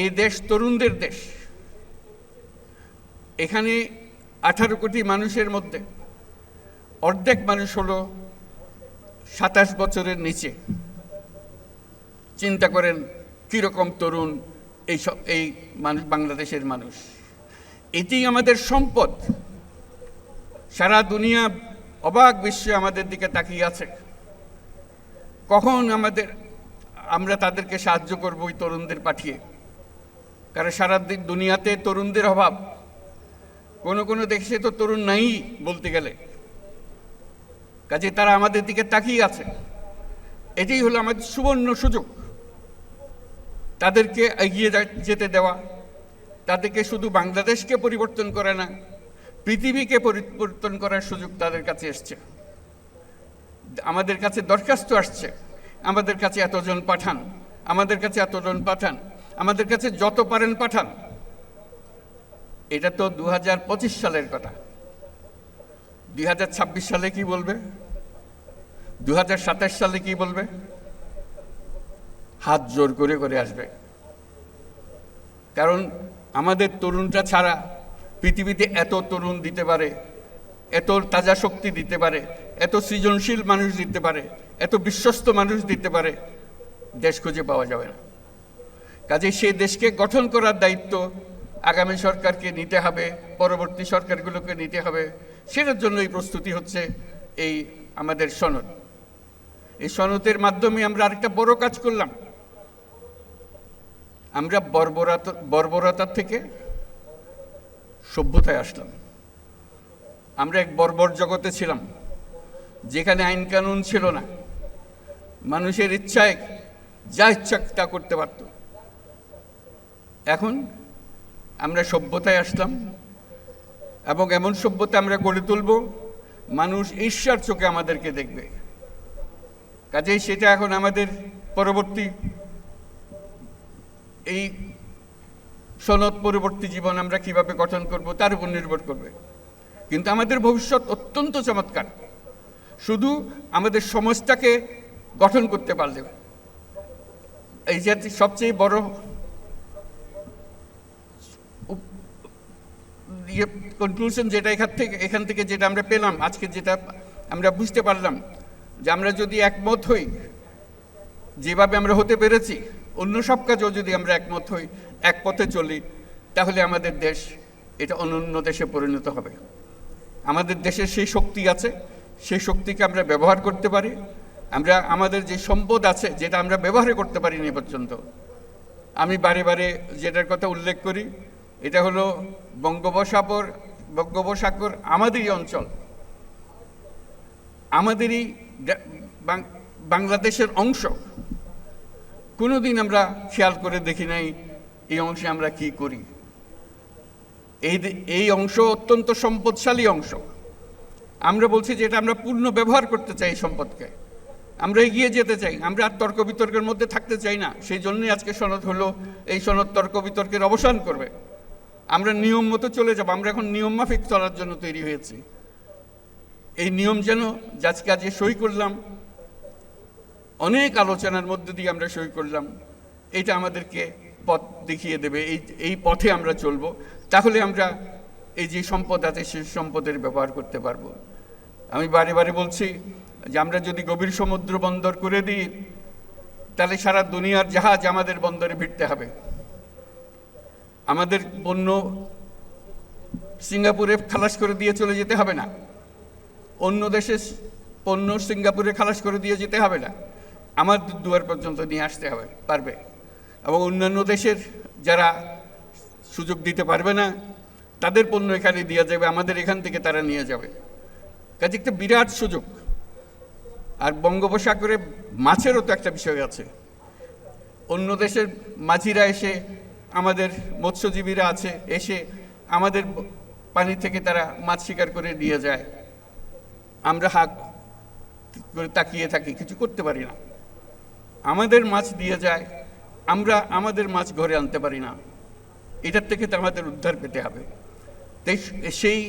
এই দেশ তরুণদের দেশ। এখানে আঠারো কোটি মানুষের মধ্যে অর্ধেক মানুষ হলো সাতাশ বছরের নিচে। চিন্তা করেন কীরকম তরুণ এই সব, এই মানুষ, বাংলাদেশের মানুষ। এটি আমাদের সম্পদ। সারা দুনিয়া অবাক বিশ্বে আমাদের দিকে তাকিয়ে আছে। কখন আমাদের, আমরা তাদেরকে সাহায্য করব ওই তরুণদের পাঠিয়ে? কারণ সারা দি- দুনিয়াতে তরুণদের অভাব। কোনো কোনো দেশে তো তরুণ নাই বলতে গেলে। কাজে তারা আমাদের দিকে তাকিয়ে আছে। এটাই হলো আমাদের সুবর্ণ সুযোগ। তাদেরকে এগিয়ে যেতে দেওয়া। তাদেরকে শুধু বাংলাদেশকে পরিবর্তন করে না, পৃথিবীকে পরিবর্তন করার সুযোগ তাদের কাছে এসছে। আমাদের কাছে দরখাস্ত আসছে। আমাদের কাছে এতজন পাঠান। আমাদের কাছে এতজন পাঠান। আমাদের কাছে যত পারেন পাঠান। এটা তো দু হাজার পঁচিশ সালের কথা। দুই হাজার ছাব্বিশ সালে কি বলবে? দু হাজার সাতাশ সালে কি বলবে? হাত জোর করে করে আসবে। কারণ আমাদের তরুণটা ছাড়া পৃথিবীতে এত তরুণ দিতে পারে, এত তাজা শক্তি দিতে পারে, এত সৃজনশীল মানুষ দিতে পারে, এত বিশ্বস্ত মানুষ দিতে পারে, দেশ খুঁজে পাওয়া যাবে না। কাজে সেই দেশকে গঠন করার দায়িত্ব আগামী সরকারকে নিতে হবে, পরবর্তী সরকারগুলোকে নিতে হবে। সেটার জন্যই প্রস্তুতি হচ্ছে এই আমাদের সনদ। এই সনদের মাধ্যমে আমরা আরেকটা বড় কাজ করলাম। আমরা বর্বরতা, বর্বরতার থেকে সভ্যতায় আসলাম। আমরা এক বর্বর জগতে ছিলাম, যেখানে আইন কানুন ছিল না। মানুষের ইচ্ছায় যা ইচ্ছা তা করতে পারত। এখন আমরা সভ্যতায় আসলাম এবং এমন সভ্যতা আমরা গড়ে তুলব, মানুষ ঈশ্বর চোখে আমাদেরকে দেখবে। কাজেই সেটা এখন আমাদের পরবর্তী এই সনদ পরবর্তী জীবন আমরা কীভাবে গঠন করব তার উপর নির্ভর করবে। কিন্তু আমাদের ভবিষ্যৎ অত্যন্ত চমৎকার। শুধু আমাদের সমাজটাকে গঠন করতে পারলে, এই যে সবচেয়ে বড় ইয়ে কনক্লুশন যেটা এখান থেকে এখান থেকে যেটা আমরা পেলাম, আজকে যেটা আমরা বুঝতে পারলাম, যে আমরা যদি একমত হই, যেভাবে আমরা হতে পেরেছি, অন্য সব কাজেও যদি আমরা একমত হই, এক পথে চলি, তাহলে আমাদের দেশ এটা অনন্য দেশে পরিণত হবে। আমাদের দেশের সেই শক্তি আছে, সেই শক্তিকে আমরা ব্যবহার করতে পারি, আমরা, আমাদের যে সম্পদ আছে, যেটা আমরা ব্যবহার করতে পারিনি পর্যন্ত। আমি বারে বারে যেটার কথা উল্লেখ করি এটা হলো বঙ্গোপসাগর বঙ্গোপসাগর আমাদেরই অঞ্চল। আমাদেরই বাংলাদেশের অংশ। কোনোদিন আমরা খেয়াল করে দেখি নাই এই অংশে আমরা কি করি। এই এই অংশ অত্যন্ত সম্পদশালী অংশ। আমরা বলছি যে এটা আমরা পূর্ণ ব্যবহার করতে চাই সম্পদকে। আমরা এগিয়ে যেতে চাই, আমরা আর তর্ক বিতর্কের মধ্যে থাকতে চাই না। সেই জন্যই আজকে সনদ হলো, এই সনদ তর্ক বিতর্কের অবসান করবে। আমরা নিয়ম মতো চলে যাব, আমরা এখন নিয়ম মাফিক চলার জন্য তৈরি হয়েছি। এই নিয়ম যেন আজকে আজকে সই করলাম, অনেক আলোচনার মধ্যে দিয়ে আমরা সই করলাম, এটা আমাদেরকে পথ দেখিয়ে দেবে, এই এই পথে আমরা চলবো, তাহলে আমরা এই যে সম্পদ আছে সেই সম্পদের ব্যবহার করতে পারব। আমি বারে বারে বলছি যে আমরা যদি গভীর সমুদ্র বন্দর করে দিই, তাহলে সারা দুনিয়ার জাহাজ আমাদের বন্দরে ভিড়তে হবে। আমাদের পণ্য সিঙ্গাপুরে খালাস করে দিয়ে চলে যেতে হবে না। অন্য দেশে পণ্য সিঙ্গাপুরে খালাস করে দিয়ে যেতে হবে না। আমার দুয়ার পর্যন্ত নিয়ে আসতে হবে, পারবে। এবং অন্যান্য দেশের যারা সুযোগ দিতে পারবে না, তাদের পণ্য এখানে দেওয়া যাবে, আমাদের এখান থেকে তারা নিয়ে যাবে। কাজে একটা বিরাট সুযোগ। আর বঙ্গোপসাগরে মাছেরও তো একটা বিষয় আছে। অন্য দেশের মাঝিরা এসে আমাদের মৎস্যজীবীরা আছে, এসে আমাদের পানি থেকে তারা মাছ শিকার করে নিয়ে যায়। আমরা হাত করে তাকিয়ে থাকি, কিছু করতে পারি না। আমাদের মাছ দিয়ে যায়, আমরা আমাদের মাছ ঘরে আনতে পারি না। এটার থেকে তো আমাদের উদ্ধার পেতে হবে। তাই সেই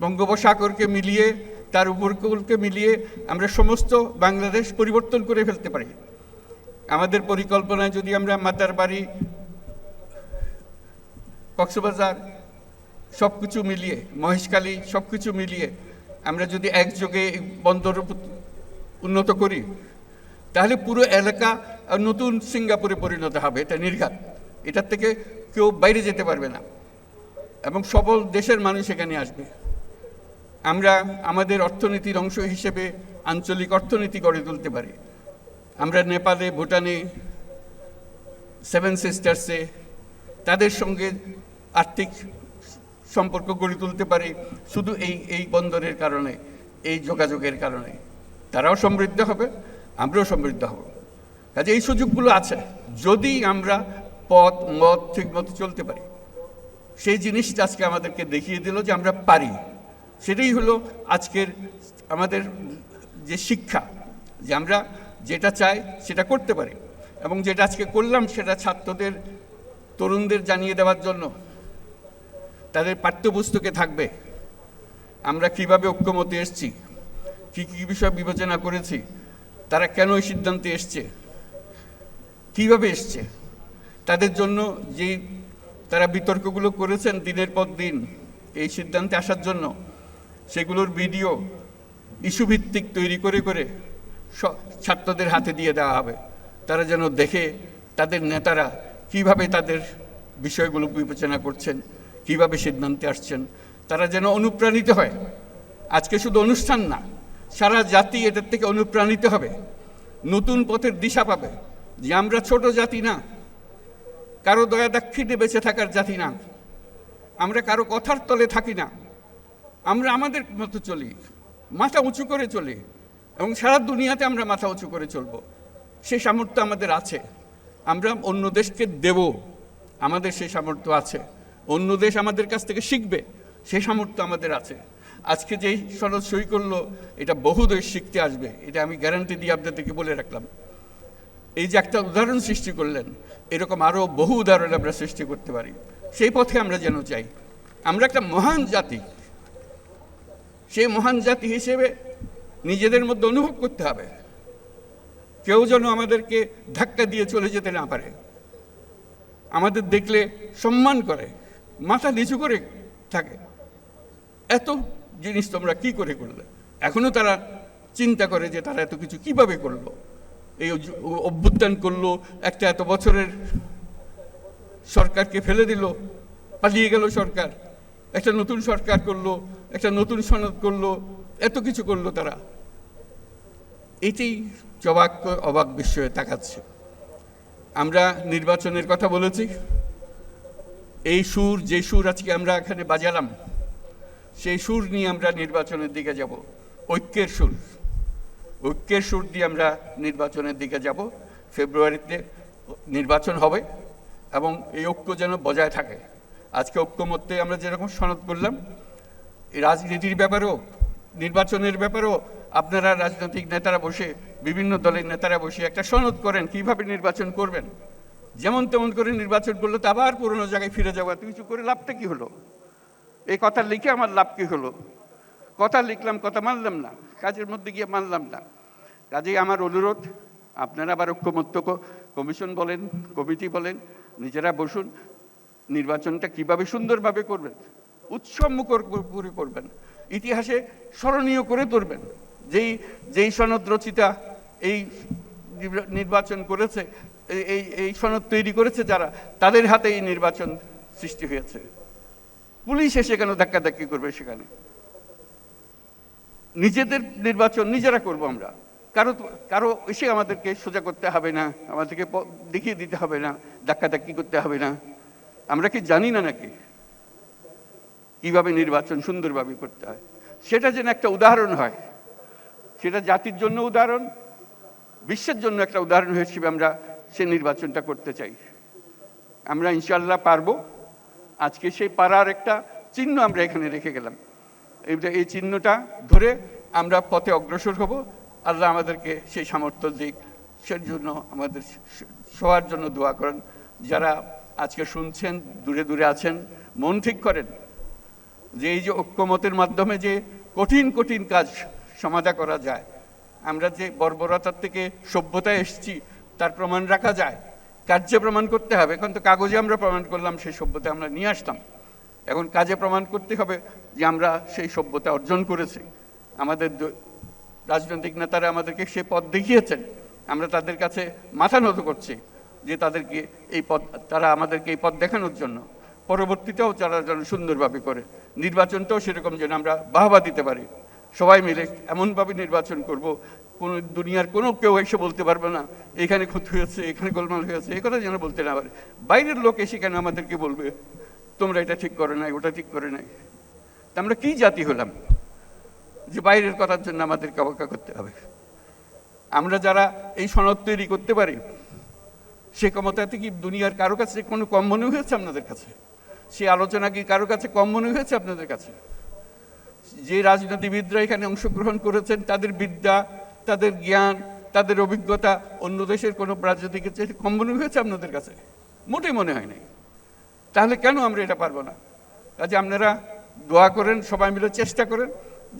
বঙ্গোপসাগরকে মিলিয়ে, তার উপকূলকে মিলিয়ে আমরা সমস্ত বাংলাদেশ পরিবর্তন করে ফেলতে পারি। আমাদের পরিকল্পনায় যদি আমরা মাতার বাড়ি কক্সবাজার সব কিছু মিলিয়ে, মহেশখালী সব কিছু মিলিয়ে আমরা যদি একযোগে বন্দর উন্নত করি, তাহলে পুরো এলাকা নতুন সিঙ্গাপুরে পরিণত হবে, এটা নির্ঘাত। এটার থেকে কেউ বাইরে যেতে পারবে না। এবং সকল দেশের মানুষ এখানে আসবে। আমরা আমাদের অর্থনীতির অংশ হিসেবে আঞ্চলিক অর্থনীতি গড়ে তুলতে পারি। আমরা নেপালে, ভুটানে, সেভেন সিস্টার্সে তাদের সঙ্গে আর্থিক সম্পর্ক গড়ে তুলতে পারি শুধু এই এই বন্দরের কারণে, এই যোগাযোগের কারণে। তারাও সমৃদ্ধ হবে, আমরাও সমৃদ্ধ হব। কাজে এই সুযোগগুলো আছে। যদি আমরা পথ, মত ঠিক মতো চলতে পারি। সেই জিনিসটা আজকে আমাদেরকে দেখিয়ে দিল যে আমরা পারি। সেটাই হলো আজকের আমাদের যে শিক্ষা, যে আমরা যেটা চাই সেটা করতে পারি। এবং যেটা আজকে করলাম সেটা ছাত্রদের, তরুণদের জানিয়ে দেওয়ার জন্য তাদের পাঠ্যপুস্তকে থাকবে। আমরা কীভাবে ঐক্যমতে এসছি? কী কী বিষয় বিবেচনা করেছি? তারা কেন এই সিদ্ধান্তে এসছে? কীভাবে এসছে? তাদের জন্য যে তারা বিতর্কগুলো করেছেন দিনের পর দিন, এই সিদ্ধান্তে আসার জন্য, সেগুলোর ভিডিও ইস্যুভিত্তিক তৈরি করে করে ছাত্রদের হাতে দিয়ে দেওয়া হবে। তারা যেন দেখে তাদের নেতারা কীভাবে তাদের বিষয়গুলো বিবেচনা করছেন। কীভাবে সিদ্ধান্তে আসছেন, তারা যেন অনুপ্রাণিত হয়। আজকে শুধু অনুষ্ঠান না, সারা জাতি এটার থেকে অনুপ্রাণিত হবে। নতুন পথের দিশা পাবে যে আমরা ছোট জাতি না, কারও দয়া দাক্ষিণ্যে বেঁচে থাকার জাতি না, আমরা কারও কথার তলে থাকি না, আমরা আমাদের মতো চলি, মাথা উঁচু করে চলি এবং সারা দুনিয়াতে আমরা মাথা উঁচু করে চলবো। সেই সামর্থ্য আমাদের আছে, আমরা অন্য দেশকে দেব, আমাদের সেই সামর্থ্য আছে। অন্য দেশ আমাদের কাছ থেকে শিখবে, সে সামর্থ্য আমাদের আছে। আজকে যেই সনদ সই করল, এটা বহু দেশ শিখতে আসবে, এটা আমি গ্যারান্টি দিয়ে আপনাদেরকে বলে রাখলাম। এই যে একটা উদাহরণ সৃষ্টি করলেন, এরকম আরও বহু উদাহরণ আমরা সৃষ্টি করতে পারি। সেই পথে আমরা যেন চাই। আমরা একটা মহান জাতি। সেই মহান জাতি হিসেবে নিজেদের মধ্যে অনুভব করতে হবে। কেউ যেন আমাদেরকে ধাক্কা দিয়ে চলে যেতে না পারে। আমাদের দেখলে সম্মান করে। মাথা নিচু করে থাকে। এত জিনিস তোমরা কি করে করলে? এখনও তারা চিন্তা করে যে তারা এত কিছু কীভাবে করল? এই অভ্যুত্থান করল, একটা এত বছরের সরকারকে ফেলে দিল, পালিয়ে গেল সরকার, একটা নতুন সরকার করল, একটা নতুন সনদ করল, এত কিছু করল তারা। এটাই জবাক অবাক বিস্ময়ে তাকাচ্ছে। আমরা নির্বাচনের কথা বলেছি এই সুর, যে সুর আজকে আমরা এখানে বাজালাম, সেই সুর নিয়ে আমরা নির্বাচনের দিকে যাব। ঐক্যের সুর। ঐক্যের সুর দিয়ে আমরা নির্বাচনের দিকে যাব। ফেব্রুয়ারিতে নির্বাচন হবে এবং এই ঐক্য যেন বজায় থাকে। আজকে ঐক্যমত্যে আমরা যেরকম সনদ করলাম, রাজনীতির ব্যাপারেও, নির্বাচনের ব্যাপারেও, আপনারা রাজনৈতিক নেতারা বসে, বিভিন্ন দলের নেতারা বসে একটা সনদ করেন, কীভাবে নির্বাচন করবেন। যেমন তেমন করে নির্বাচন করলে, তো আবার পুরনো জায়গায় ফিরে যাওয়া এত কিছু করে লাভটা কি হলো? এই কথা লিখে আমার লাভ কি হলো? কথা লিখলাম, কথা মানলাম না। কাজের মধ্যে গিয়ে মানলাম না। কাজেই আমার অনুরোধ, আপনারা আবার ঐক্যমত্য কমিশন বলেন, কমিটি বলেন, নিজেরা বসুন, নির্বাচনটা কীভাবে সুন্দরভাবে করবেন, উৎসব মুখর করে করবেন, ইতিহাসে স্মরণীয় করে তুলবেন। যেই যেই সনদ রচিতা এই নির্বাচন করেছে এই- এই সনদ তৈরি করেছে যারা, তাদের হাতে এই নির্বাচন সৃষ্টি হয়েছে। পুলিশ এসে কেন ধাক্কাধাক্কি করবে সেখানে? নিজেদের নির্বাচন নিজেরা করব আমরা। কারও কারও এসে আমাদেরকে সোজা করতে হবে না, আমাদেরকে দেখিয়ে দিতে হবে না, ধাক্কাধাক্কি করতে হবে না। আমরা কি জানি না নাকি কীভাবে নির্বাচন সুন্দরভাবে করতে হয়? সেটা যেন একটা উদাহরণ হয়। সেটা জাতির জন্য উদাহরণ, বিশ্বের জন্য একটা উদাহরণ হিসেবে আমরা সে নির্বাচনটা করতে চাই। আমরা ইনশাল্লাহ পারব। আজকে সেই পারার একটা চিহ্ন আমরা এখানে রেখে গেলাম। এই চিহ্নটা ধরে আমরা পথে অগ্রসর হব। আল্লাহ আমাদেরকে সেই সামর্থ্য দিক, সেই জন্য আমাদের সবার জন্য দোয়া করেন। যারা আজকে শুনছেন, দূরে দূরে আছেন, মন ঠিক করেন যে এই যে ঐক্যমতের মাধ্যমে যে কঠিন কঠিন কাজ সমাধা করা যায়। আমরা যে বর্বরতার থেকে সভ্যতায় এসেছি তার প্রমাণ রাখা যায়। কার্যে প্রমাণ করতে হবে। এখন তো কাগজে আমরা প্রমাণ করলাম, সেই সভ্যতা আমরা নিয়ে আসতাম। এখন কাজে প্রমাণ করতে হবে যে আমরা সেই সভ্যতা অর্জন করেছি। আমাদের রাজনৈতিক নেতারা আমাদেরকে সে পথ দেখিয়েছেন। আমরা তাদের কাছে মাথা নত করছি যে তাদেরকে এই পথ, তারা আমাদেরকে এই পথ দেখানোর জন্য। পরবর্তীতেও তারা যেন সুন্দরভাবে করে। নির্বাচনটাও সেরকম যেন আমরা বাহবা দিতে পারি। সবাই মিলে এমনভাবে নির্বাচন করব কোনো দুনিয়ার কোনো কেউ এসে বলতে পারবে না, এখানে ক্ষতি হয়েছে, এখানে গোলমাল হয়েছে এ কথা যেন বলতে না পারে। বাইরের লোক এসে কেন আমাদেরকে বলবে, তোমরা এটা ঠিক করে নাই, ওটা ঠিক করে নাই? তা আমরা কী জাতি হলাম যে বাইরের কথার জন্য আমাদেরকে অপেক্ষা করতে হবে? আমরা যারা এই সনদ তৈরি করতে পারি, সে ক্ষমতাতে কি দুনিয়ার কারও কাছে কোনো কম মনে হয়েছে আপনাদের কাছে? সে আলোচনা কি কারও কাছে কম মনে হয়েছে আপনাদের কাছে? যে রাজনীতিবিদরা এখানে অংশগ্রহণ করেছেন, তাদের বিদ্যা তাদের জ্ঞান, তাদের অভিজ্ঞতা অন্য দেশের কোনো রাজনীতিকের চেয়ে কম মনে হয়েছে আপনাদের কাছে? মোটেই মনে হয় নাই। তাহলে কেন আমরা এটা পারব না? কাজে আপনারা দোয়া করেন, সবাই মিলে চেষ্টা করেন,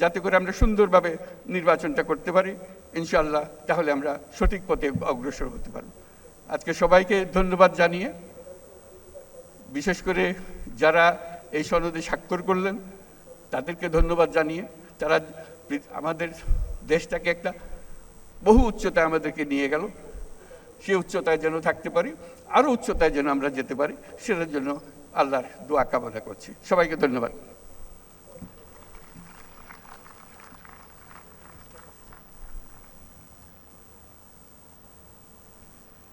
যাতে করে আমরা সুন্দরভাবে নির্বাচনটা করতে পারি। ইনশাল্লাহ তাহলে আমরা সঠিক পথে অগ্রসর হতে পারব। আজকে সবাইকে ধন্যবাদ জানিয়ে, বিশেষ করে যারা এই সনদে স্বাক্ষর করলেন, তাদেরকে ধন্যবাদ জানিয়ে, তারা আমাদের দেশটাকে একটা বহু উচ্চতায় আমাদেরকে নিয়ে গেল। সে উচ্চতায় যেন থাকতে পারি, আরও উচ্চতায় যেন আমরা যেতে পারি, সেটার জন্য আল্লাহর দোয়া কামনা করছি। সবাইকে ধন্যবাদ।